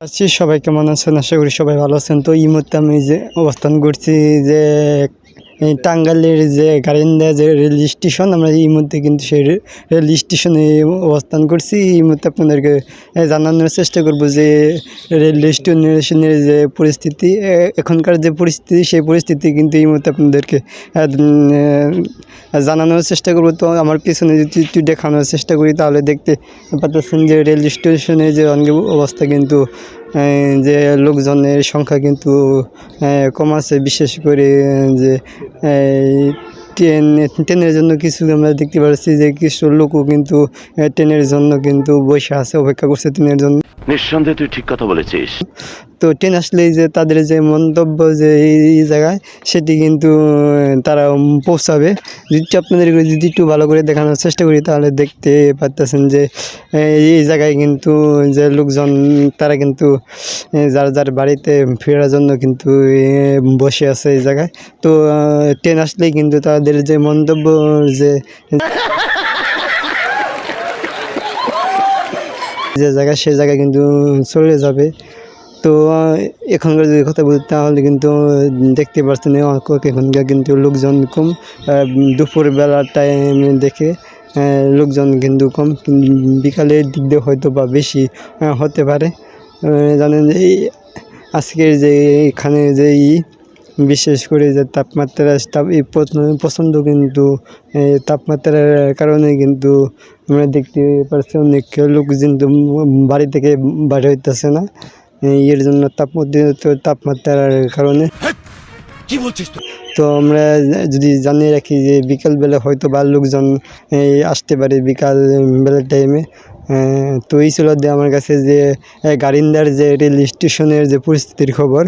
আছি, সবাই কেমন আছেন? আশা করি সবাই ভালো আছেন। তো এই মুহূর্তে আমি যে অবস্থান করছি যে এই টাঙ্গাইলের যে গারিন্দা যে রেল স্টেশন, আমরা এই মুহূর্তে কিন্তু সেই রেল স্টেশনে অবস্থান করছি। এই মুহূর্তে আপনাদেরকে জানানোর চেষ্টা করব যে রেল স্টেশনের যে পরিস্থিতি এখনকার যে পরিস্থিতি, সেই পরিস্থিতি কিন্তু এই মুহূর্তে আপনাদেরকে জানানোর চেষ্টা করব। তো আমার পিছনে যদি একটু দেখানোর চেষ্টা করি, তাহলে দেখতে পাচ্ছেন যে রেল স্টেশনে যে অবস্থা কিন্তু যে লোকজনের সংখ্যা কিন্তু কম আছে। বিশেষ করে যে ট্রেন, ট্রেনের জন্য কিছু আমরা দেখতে পাচ্ছি যে কিছু লোকও কিন্তু ট্রেনের জন্য কিন্তু বসে আছে, অপেক্ষা করছে ট্রেনের জন্য। নিঃসন্দেহে তুই ঠিক কথা বলেছিস। তো ট্রেন আসলেই যে তাদের যে মন্তব্য যে এই জায়গায়, সেটি কিন্তু তারা পৌঁছাবে। যদি আপনাদেরকে যদি একটু ভালো করে দেখানোর চেষ্টা করি, তাহলে দেখতে পারতেছেন যে এই জায়গায় কিন্তু যে লোকজন, তারা কিন্তু যার যার বাড়িতে ফেরার জন্য কিন্তু বসে আছে এই জায়গায়। তো ট্রেন আসলেই কিন্তু তাদের যে মন্তব্য যে যে জায়গায়, সে জায়গায় কিন্তু চলে যাবে। তো এখনকার যদি কথা বলি, তাহলে কিন্তু দেখতে পাচ্ছেন এখনকার কিন্তু লোকজন কম দুপুরবেলার টাইম দেখে লোকজন কিন্তু কম বিকালের দিক দিয়ে হয়তো বা বেশি হতে পারে। জানেন যে আজকের যে এখানে যে বিশেষ করে যে তাপমাত্রা প্রচণ্ড কিন্তু তাপমাত্রার কারণে কিন্তু আমরা দেখতে পাচ্ছি অনেক লোক কিন্তু বাড়ি থেকে বাইরে হইতেছে না। এই এর জন্য তাপ তাপমাত্রার কারণে। কি বলছিস তো আমরা যদি জানিয়ে রাখি যে বিকালবেলা হয়তো বা লোকজন আসতে পারে বিকাল বেলার টাইমে তো এই ছিল আমার কাছে যে গারিন্দার যে রেল স্টেশনের যে পরিস্থিতির খবর